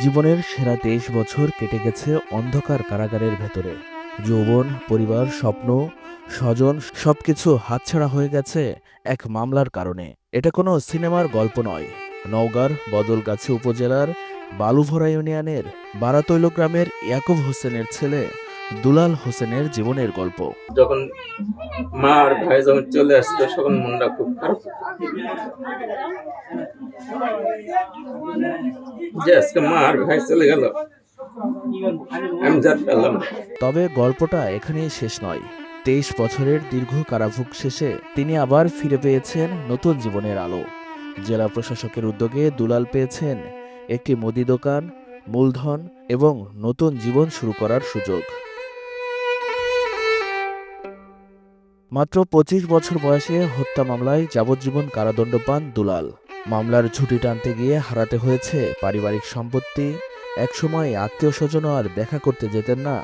জীবনের সেরা তেইশ বছর কেটে গেছে অন্ধকার কারাগারের ভেতরে। যৌবন, পরিবার, স্বপ্ন, স্বজন সবকিছু হাতছাড়া হয়ে গেছে এক মামলার কারণে। এটা কোনো সিনেমার গল্প নয়। নওগাঁর বদলগাছি উপজেলার বালুভরা ইউনিয়নের বারাতৈল গ্রামের ইয়াকুব হোসেনের ছেলে দুলাল হোসেনের জীবনের গল্প। যখন মা আর ভাই যখন চলে আসতো তখন মনটা খুব খারাপ যে আজকে মা আর ভাই চলে গেল। তবে গল্পটা এখানেই শেষ নয়। তেইশ বছরের দীর্ঘ কারাভোগ শেষে তিনি আবার ফিরে পেয়েছেন নতুন জীবনের আলো। জেলা প্রশাসকের উদ্যোগে দুলাল পেয়েছেন একটি মুদি দোকান মূলধন এবং নতুন জীবন শুরু করার সুযোগ। মাত্র পঁচিশ বছর বয়সে হত্যা মামলায় যাবজ্জীবন কারাদণ্ড পান দুলাল। মামলার ঝুঁটি টানতে গিয়ে হারাতে হয়েছে পারিবারিক সম্পত্তি। একসময় আত্মীয় স্বজনও আর দেখা করতে যেতেন না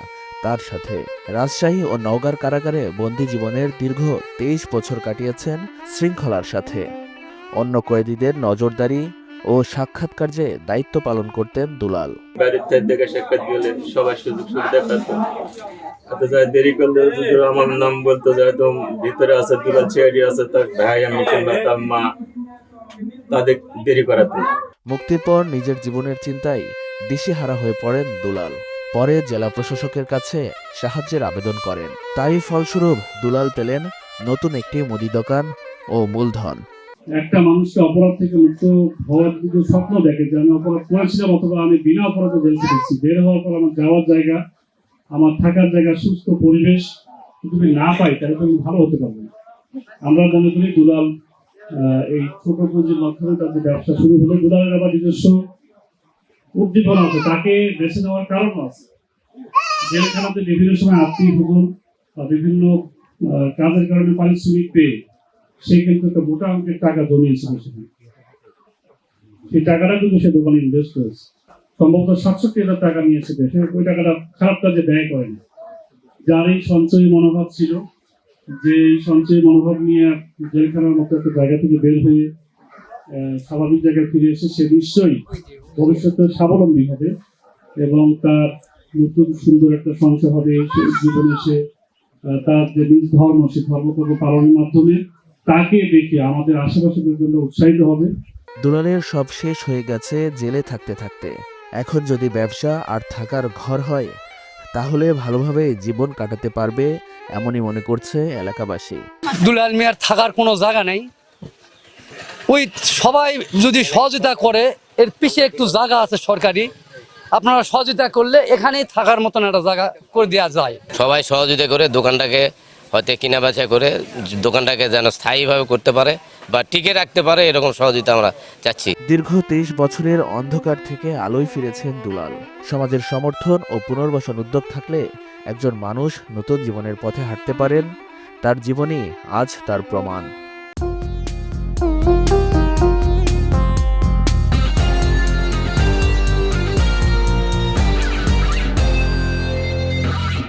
তার সাথে। রাজশাহী ও নওগাঁর কারাগারে বন্দি জীবনের দীর্ঘ তেইশ বছর কাটিয়েছেন শৃঙ্খলার সাথে। অন্য কয়েদিদের নজরদারি ও সাক্ষাৎকার্যে দায়িত্ব পালন করতেন দুলাল। বাড়ির থেকে সাক্ষাৎ গেলে সবাই সুযোগ সুবিধা পেত হাতে যায় দেরি করলে আমার নাম বলতো যে একদম ভিতরে আছে দুলাল ছেড়ি আছে তার ভাই আমি কিংবা তার মা তাদের দেরি করাতো। মুক্তির পর নিজের জীবনের চিন্তায় দিশেহারা হয়ে পড়েন দুলাল। পরে জেলা প্রশাসকের কাছে সাহায্যের আবেদন করেন। তাই ফলস্বরূপ দুলাল পেলেন নতুন একটি মুদি দোকান ও মূলধন। একটা মানুষকে অপরাধ থেকে মুক্ত হওয়ার যদি স্বপ্ন দেখে যে আমি অপরাধ করেছিলাম অথবা আমি বিনা অপরাধে জেল খেটেছি। বের হওয়ার পর আমার যাওয়ার জায়গা, আমার থাকার জায়গা, সুস্থ পরিবেশ যদি না পাই, তাহলে তো আমি ভালো হতে পারব না। আমরা মনে করি দুলাল এই ছোট পুঁজির মাধ্যমে তাদের ব্যবসা শুরু হলো, দুলালের আবার নিজস্ব উদ্দীপনা আছে। তাকে বেছে নেওয়ার কারণ আছে। জেলখানাতে বিভিন্ন সময় আত্মীয় স্বজন বা বিভিন্ন কাজের কারণে পারিশ্রমিক পেয়ে সে কিন্তু একটা মোটা অঙ্কের টাকা জমিয়েছিল সেখানে সেই টাকাটা কিন্তু সে দোকানে ইনভেস্ট করেছে। সম্ভবত সাতষট্টি হাজার টাকা নিয়েছে সে। ওই টাকাটা খারাপ কাজে ব্যয় করেনি যার এই সঞ্চয়ী মনোভাব ছিল, যে এই সঞ্চয়ী মনোভাব নিয়ে জেলখানার মতো একটা জায়গা থেকে বের হয়ে স্বাভাবিক জায়গায় ফিরে এসে সে নিশ্চয়ই ভবিষ্যতে স্বাবলম্বী হবে এবং তার নতুন সুন্দর একটা সংসার হবে জীবনে সে তার যে নিজ ধর্ম, সে ধর্মকর্ম পালনের মাধ্যমে তাকে দেখে আমাদের আশেপাশের জন্য উৎসাহিত হবে। দুলালের সব শেষ হয়ে গেছে জেলে থাকতে থাকতে। এখন যদি ব্যবসা আর থাকার ঘর হয় তাহলে ভালোভাবে জীবন কাটাতে পারবে এমনই মনে করছে এলাকাবাসী। দুলাল মিয়ার থাকার কোনো জায়গা নেই। ওই সবাই যদি সহযোগিতা করে এর পিছে একটু জায়গা আছে সরকারি। আপনারা সহযোগিতা করলে এখানেই থাকার মতন একটা জায়গা করে দেওয়া যায়। সবাই সহযোগিতা করে দোকানটাকে হয়তো কিনা বেচা করে দোকানটাকে যেন স্থায়ীভাবে করতে পারে বা টিকে রাখতে পারে, এরকম সহযোগিতা আমরা চাচ্ছি। দীর্ঘ তেইশ বছরের অন্ধকার থেকে আলোয় ফিরেছেন দুলাল। সমাজের সমর্থন ও পুনর্বাসন উদ্যোগ থাকলে একজন মানুষ নতুন জীবনের পথে হাঁটতে পারেন। তার জীবনই আজ তার প্রমাণ।